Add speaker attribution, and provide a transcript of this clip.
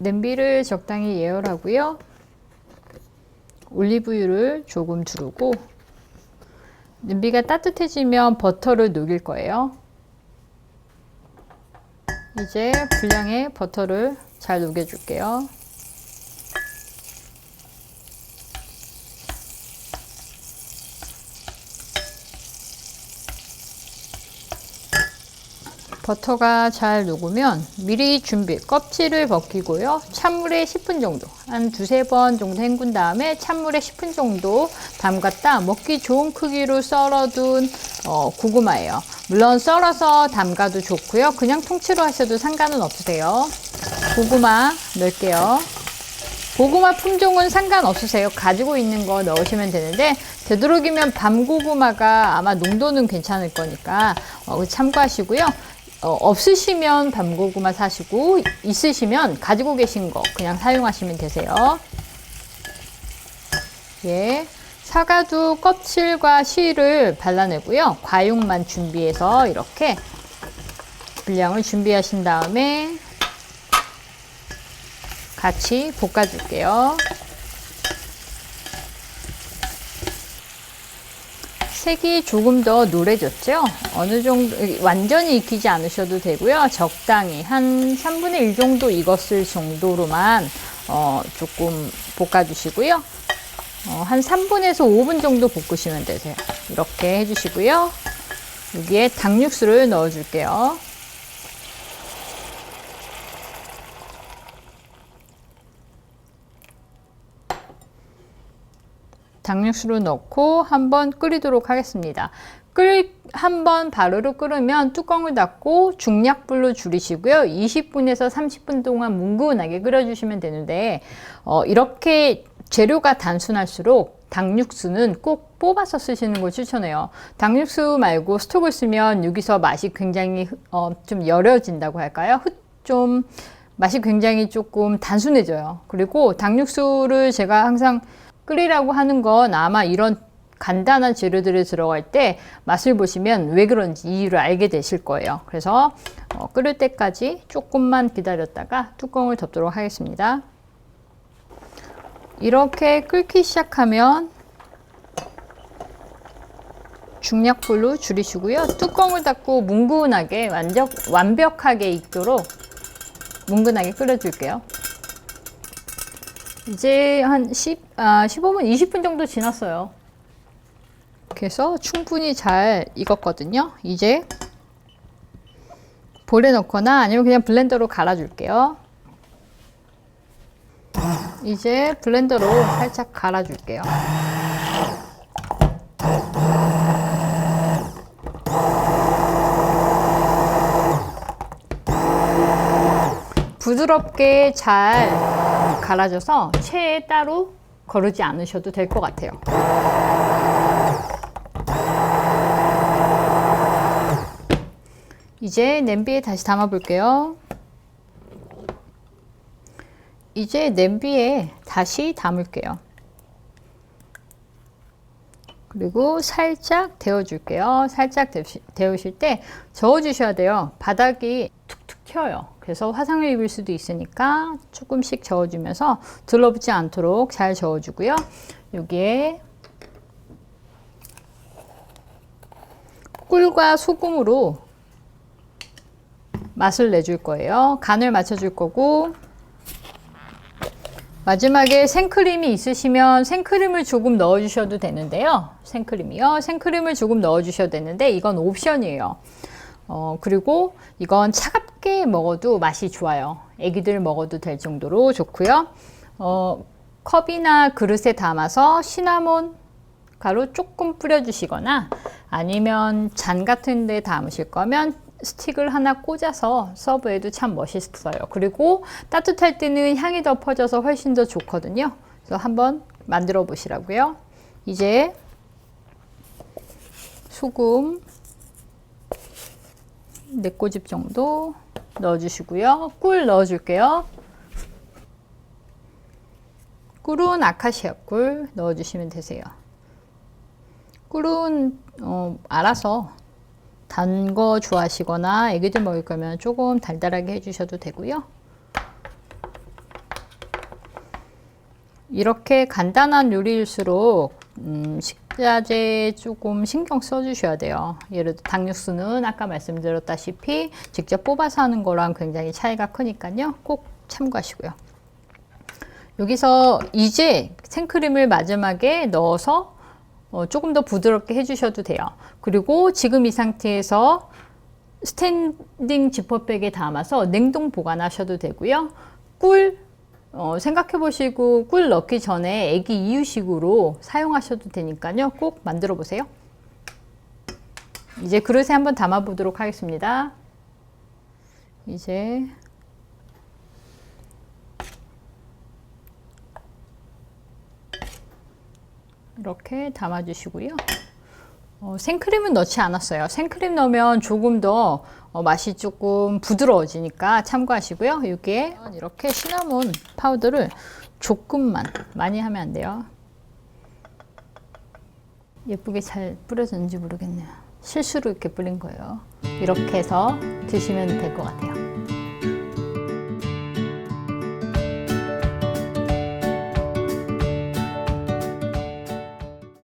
Speaker 1: 냄비를 적당히 예열하고요. 올리브유를 조금 두르고 냄비가 따뜻해지면 버터를 녹일 거예요. 이제 분량의 버터를 잘 녹여줄게요. 버터가 잘 녹으면 미리 준비 껍질을 벗기고요. 찬물에 10분 정도 한 두세 번 정도 헹군 다음에 찬물에 10분 정도 담갔다 먹기 좋은 크기로 썰어둔 어, 고구마예요. 물론 썰어서 담가도 좋고요. 그냥 통째로 하셔도 상관은 없으세요. 고구마 넣을게요. 고구마 품종은 상관없으세요. 가지고 있는 거 넣으시면 되는데 되도록이면 밤고구마가 아마 농도는 괜찮을 거니까 어, 참고하시고요. 어, 없으시면 밤고구마 사시고 있으시면 가지고 계신 거 그냥 사용하시면 되세요. 예. 사과도 껍질과 실을 발라내고요. 과육만 준비해서 이렇게 분량을 준비하신 다음에 같이 볶아줄게요. 색이 조금 더 노래졌죠? 어느 정도, 완전히 익히지 않으셔도 되고요. 적당히 한 3분의 1 정도 익었을 정도로만 어, 조금 볶아주시고요. 어, 한 3분에서 5분 정도 볶으시면 되세요. 이렇게 해주시고요. 여기에 닭육수를 넣어줄게요. 닭육수를 넣고 한번 끓이도록 하겠습니다. 끓 한번 바로로 끓으면 뚜껑을 닫고 중약불로 줄이시고요. 20분에서 30분 동안 뭉근하게 끓여주시면 되는데 어, 이렇게 재료가 단순할수록 닭육수는 꼭 뽑아서 쓰시는 걸 추천해요. 닭육수 말고 스톡을 쓰면 여기서 맛이 굉장히 어, 좀 여려진다고 할까요? 좀 맛이 굉장히 조금 단순해져요. 그리고 닭육수를 제가 항상 끓이라고 하는 건 아마 이런 간단한 재료들이 들어갈 때 맛을 보시면 왜 그런지 이유를 알게 되실 거예요. 그래서 어, 끓을 때까지 조금만 기다렸다가 뚜껑을 덮도록 하겠습니다. 이렇게 끓기 시작하면 중약불로 줄이시고요. 뚜껑을 닫고 뭉근하게 완전 완벽하게 익도록 뭉근하게 끓여줄게요. 이제 한 10, 아, 15분, 20분 정도 지났어요. 해서 충분히 잘 익었거든요. 이제 볼에 넣거나 아니면 그냥 블렌더로 갈아줄게요. 이제 블렌더로 살짝 갈아줄게요. 부드럽게 잘 갈아져서 체에 따로 거르지 않으셔도 될 것 같아요. 이제 냄비에 다시 담아 볼게요. 이제 냄비에 다시 담을게요. 그리고 살짝 데워줄게요. 살짝 데우실 때 저어주셔야 돼요. 바닥이 튀어요. 그래서 화상을 입을 수도 있으니까 조금씩 저어주면서 들러붙지 않도록 잘 저어주고요. 여기에 꿀과 소금으로 맛을 내줄 거예요. 간을 맞춰줄 거고 마지막에 생크림이 있으시면 생크림을 조금 넣어 주셔도 되는데요. 생크림이요. 생크림을 조금 넣어 주셔도 되는데 이건 옵션이에요. 어, 그리고 이건 차갑 게 먹어도 맛이 좋아요. 애기들 먹어도 될 정도로 좋고요. 어, 컵이나 그릇에 담아서 시나몬 가루 조금 뿌려주시거나 아니면 잔 같은 데 담으실 거면 스틱을 하나 꽂아서 서브해도 참 멋있어요. 그리고 따뜻할 때는 향이 더 퍼져서 훨씬 더 좋거든요. 그래서 한번 만들어 보시라고요. 이제 소금 4꼬집 정도 넣어주시고요. 꿀 넣어줄게요. 꿀은 아카시아 꿀 넣어주시면 되세요. 꿀은 어, 알아서 단 거 좋아하시거나 애기들 먹을 거면 조금 달달하게 해주셔도 되고요. 이렇게 간단한 요리일수록 음, 식자재 조금 신경 써주셔야 돼요. 예를 들어 닭육수는 아까 말씀드렸다시피 직접 뽑아서 하는 거랑 굉장히 차이가 크니까요. 꼭 참고하시고요. 여기서 이제 생크림을 마지막에 넣어서 어, 조금 더 부드럽게 해주셔도 돼요. 그리고 지금 이 상태에서 스탠딩 지퍼백에 담아서 냉동 보관하셔도 되고요. 꿀 어, 생각해 보시고 꿀 넣기 전에 애기 이유식으로 사용하셔도 되니까요. 꼭 만들어 보세요. 이제 그릇에 한번 담아 보도록 하겠습니다. 이제 이렇게 담아 주시고요. 어, 생크림은 넣지 않았어요. 생크림 넣으면 조금 더 어, 맛이 조금 부드러워지니까 참고하시고요. 이게 이렇게 시나몬 파우더를 조금만 많이 하면 안 돼요. 예쁘게 잘 뿌려졌는지 모르겠네요. 실수로 이렇게 뿌린 거예요. 이렇게 해서 드시면 될 것 같아요.